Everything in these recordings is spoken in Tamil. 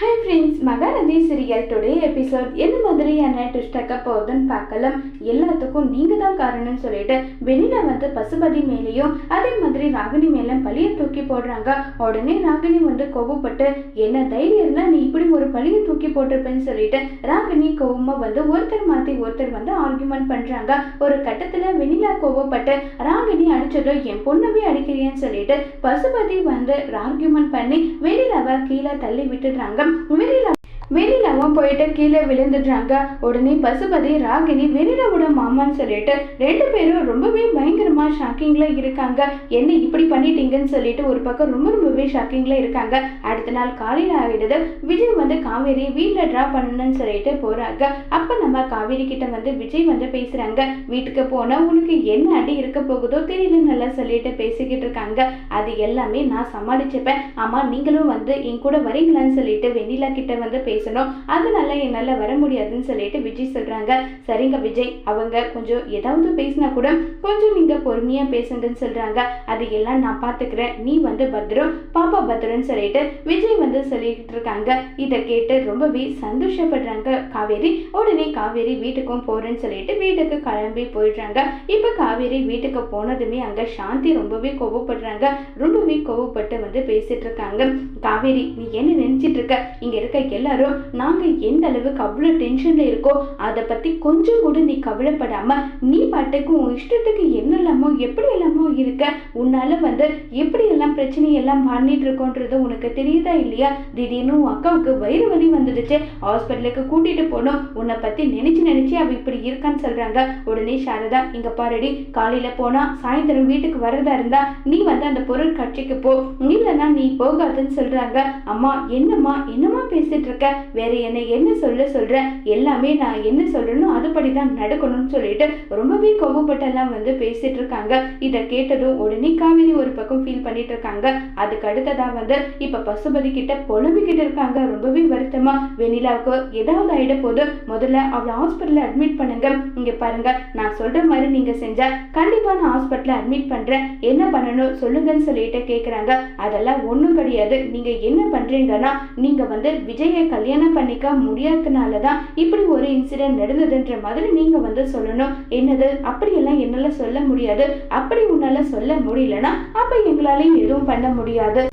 Hi friends Mahanadhi serial today episode எந்த மாதிரியான ட்விஸ்டக்க போகுதுன்னு பார்க்கலாம். எல்லாத்துக்கும் நீங்கள் தான் காரணம்னு சொல்லிட்டு வெளியில் வந்து பசுபதி மேலேயும் அதே மாதிரி ராகினி மேலே பழியை தூக்கி போடுறாங்க. உடனே ராகினி வந்து கோவப்பட்டு என்ன தைரியம் நீ இப்படி ஒரு பழியை தூக்கி போட்டிருப்பேன்னு சொல்லிட்டு ராகினி கோவமாக வந்து ஒருத்தர் மாற்றி ஒருத்தர் வந்து ஆர்கியூமெண்ட் பண்ணுறாங்க ஒரு கட்டத்தில் வெண்ணிலா கோவப்பட்டு ராகினி அடிச்சதோ என் பொண்ணவே அடிக்கிறியேன்னு சொல்லிட்டு பசுபதி வந்து ஆர்கியூமெண்ட் பண்ணி வெளியிலவ கீழே தள்ளி விட்டுடுறாங்க. வெளியில வெளியிலவும் போயிட்டு கீழே விழுந்துடுறாங்க. உடனே பசுபதி ராகினி வெளியிலவோட மாமான்னு சொல்லிட்டு ரெண்டு பேரும் ரொம்பவே பயங்கரமா ஷாக்கிங்ல இருக்காங்க. என்ன இப்படி பண்ணிட்டீங்கன்னு சொல்லிட்டு ஒரு பக்கம் ரொம்ப ரொம்பவே ஷாக்கிங்ல இருக்காங்க. அடுத்த நாள் காலையில் ஆகிடுது விஜய் வந்து காவேரி வீட்டில் ட்ரா பண்ணணும்னு சொல்லிட்டு போறாங்க. அப்ப நம்ம காவேரி கிட்ட வந்து விஜய் வந்து பேசுறாங்க. வீட்டுக்கு போனா உனக்கு என்ன அடி இருக்க போகுதோ தெரியல நல்லா சொல்லிட்டு பேசிக்கிட்டு இருக்காங்க. அது எல்லாமே நான் சமாளிச்சுப்பேன். ஆமா நீங்களும் வந்து என் கூட வரீங்களான்னு சொல்லிட்டு வெண்ணிலா கிட்ட வந்து பேசணும். அதனால என்னால் வர முடியாதுன்னு சொல்லிட்டு விஜய் சொல்றாங்க. சரிங்க விஜய் அவங்க கொஞ்சம் ஏதாவது பேசினா கூட கொஞ்சம் நீங்க பொறுமையா பேசுங்கன்னு சொல்றாங்க. அது எல்லாம் நான் பார்த்துக்கிறேன் நீ வந்து பத்திரம் பாப்பா பத்திரம்னு சொல்லிட்டு விஜய் வந்து சொல்லிட்டு இருக்காங்க. இதை கேட்டு ரொம்பவே சந்தோஷப்படுறாங்க. காவேரி உடனே காவேரி வீட்டுக்கும் போறேன்னு சொல்லிட்டு வீட்டுக்கு கிளம்பி போயிடுறாங்க. இப்போ காவேரி வீட்டுக்கு போனதுமே அங்க சாந்தி ரொம்பவே கோவப்படுறாங்க. ரொம்பவே கோவப்பட்டு வந்து பேசிட்டு இருக்காங்க. காவேரி நீ என்ன நினைச்சிட்டு இருக்க? இங்க இருக்க எல்லாரும் நாங்கள் எந்த அளவுக்கு அவ்வளோ டென்ஷனில் இருக்கோ அதை பற்றி கொஞ்சம் கூட நீ கவலைப்படாமல் நீ பாட்டுக்கு உன் இஷ்டத்துக்கு என்னெல்லாமோ எப்படி எல்லாமோ இருக்க உன்னால வந்து எப்படி எல்லாம் பிரச்சனையெல்லாம் பண்ணிட்டு இருக்கோன்றது உனக்கு தெரியுதா இல்லையா? திடீர்னு உன் அக்காவுக்கு வயிறு வலி வந்துடுச்சு. ஹாஸ்பிட்டலுக்கு கூட்டிகிட்டு போனோம் உன்னை பற்றி நினச்சி நினச்சி அவள் இப்படி இருக்கான்னு சொல்கிறாங்க உடனே சாரதா இங்கே பாருடி காலையில் போனால் சாயந்தரம் வீட்டுக்கு வரதா இருந்தா நீ வந்து அந்த பொருள் கட்சிக்கு போ. இல்லைன்னா நீ போகாதுன்னு சொல்கிறாங்க அம்மா என்னம்மா என்னம்மா பேசிட்டு இருக்க? வேற என்ன என்ன சொல்ல சொல்ற? எல்லாமே நான் என்ன சொல்றேனோ அதுபடி தான் நடக்கணும்னு சொல்லிட்டு ரொம்பவே கோவப்பட்டெல்லாம் வந்து பேசிட்டு இருக்காங்க இதை கேட்டதும் உடனே காவேரி ஒரு பக்கம் ஃபீல் பண்ணிட்டு இருக்காங்க அதுக்கு அடுத்ததா வந்து இப்ப பசுபதி கிட்ட புலம்பிக்கிட்டு இருக்காங்க. ரொம்பவே வருத்தமா வெண்ணிலாவுக்கு ஏதாவது ஆயிட போது முதல்ல அவளை ஹாஸ்பிட்டல்ல அட்மிட் பண்ணுங்க. இங்க பாருங்க நான் சொல்ற மாதிரி நீங்க செஞ்சா கண்டிப்பா நான் ஹாஸ்பிட்டல்ல அட்மிட் பண்றேன். என்ன பண்ணணும் சொல்லுங்கன்னு சொல்லிட்டு கேக்குறாங்க. அதெல்லாம் ஒண்ணும் கிடையாது. நீங்க என்ன பண்றீங்கன்னா நீங்க வந்து விஜய கல்யாணம் பண்ணிக்க முடியாததுனால தான் இப்படி ஒரு இன்சிடென்ட் நடந்ததுன்ற மாதிரி நீங்க வந்து சொல்லணும். என்னது? அப்படியெல்லாம் என்னால சொல்ல முடியாது. அப்படி உன்னால சொல்ல முடியலன்னா அப்ப எங்களாலையும் எதுவும் பண்ண முடியாது.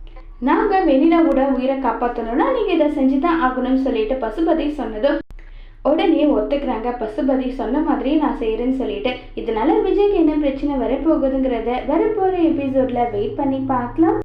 நாங்க கூட உயிரை காப்பாற்றணும்னா நீங்க இதை செஞ்சு தான் ஆகணும்னு சொல்லிட்டு பசுபதி சொன்னதும் உடனே ஒத்துக்கிறாங்க. பசுபதி சொன்ன மாதிரி நான் செய்யறேன்னு சொல்லிட்டு இதனால விஜய்க்கு என்ன பிரச்சனை வரப்போகுதுங்கிறத வரப்போகிற எபிசோட்ல வெயிட் பண்ணி பார்க்கலாம்.